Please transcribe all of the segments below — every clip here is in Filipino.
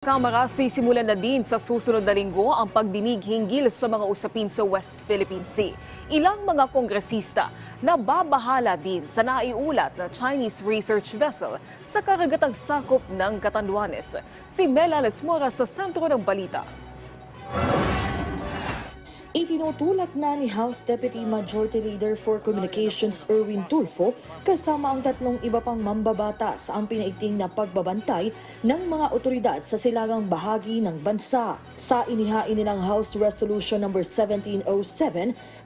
Kamara sisimulan na din sa susunod na linggo ang pagdinig hinggil sa mga usapin sa West Philippine Sea. Ilang mga kongresista na babahala din sa naiulat na Chinese research vessel sa karagatang sakop ng Catanduanes. Si Mela Lesmora sa sentro ng balita. Itinutulak na ni House Deputy Majority Leader for Communications Erwin Tulfo kasama ang tatlong iba pang mambabatas ang pinaiting na pagbabantay ng mga otoridad sa silangang bahagi ng bansa. Sa inihain nilang House Resolution No. 1707,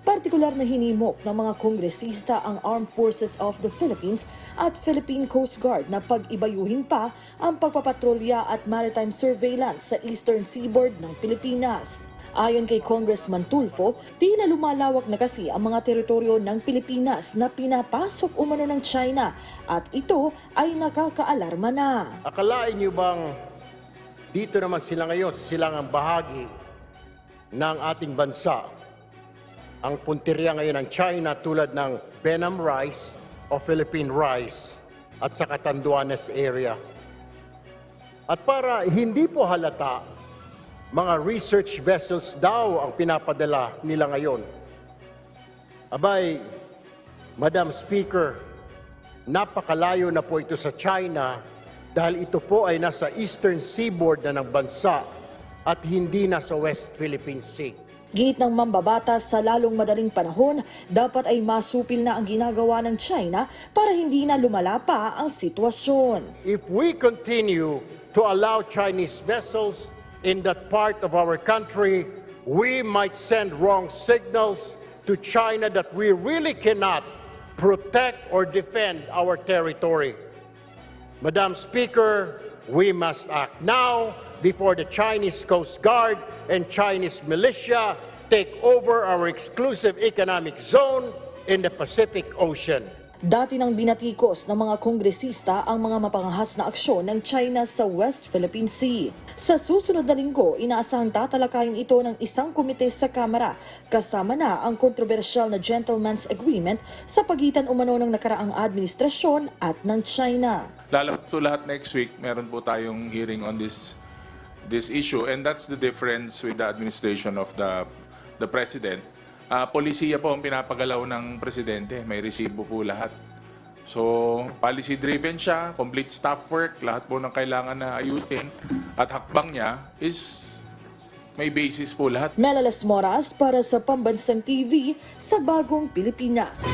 partikular na hinimok ng mga kongresista ang Armed Forces of the Philippines at Philippine Coast Guard na pag-ibayuhin pa ang pagpapatrolya at maritime surveillance sa eastern seaboard ng Pilipinas. Ayon kay Congressman Tulfo, tila lumalawak na kasi ang mga teritoryo ng Pilipinas na pinapasok umano ng China at ito ay nakakaalarma na. Akalain niyo bang dito naman sila ngayon sa silangang bahagi ng ating bansa ang punteriya ngayon ng China tulad ng Benham rice o Philippine rice at sa Catanduanes area. At para hindi po halata, mga research vessels daw ang pinapadala nila ngayon. Abay, Madam Speaker, napakalayo na po ito sa China dahil ito po ay nasa eastern seaboard na ng bansa at hindi na sa West Philippine Sea. Git ng mambabatas sa lalong madaling panahon, dapat ay masupil na ang ginagawa ng China para hindi na lumala pa ang sitwasyon. If we continue to allow Chinese vessels in that part of our country, we might send wrong signals to China that we really cannot protect or defend our territory. Madam Speaker, we must act now before the Chinese Coast Guard and Chinese militia take over our exclusive economic zone in the Pacific Ocean. Dati nang binatikos ng mga kongresista ang mga mapangahas na aksyon ng China sa West Philippine Sea. Sa susunod na linggo, inaasahang tatalakayin ito ng isang komite sa Kamara kasama na ang kontrobersyal na gentleman's agreement sa pagitan umano ng nakaraang administrasyon at ng China. Lalabas so lahat next week, meron po tayong hearing on this this issue and that's the difference with the administration of the the president. Ah, polisiya po ang pinapagalaw ng presidente, may resibo po lahat. So, policy driven siya, complete staff work, lahat po ng kailangan na ayusin at hakbang niya is may basis po lahat. Melales Moras para sa Pambansang TV sa Bagong Pilipinas.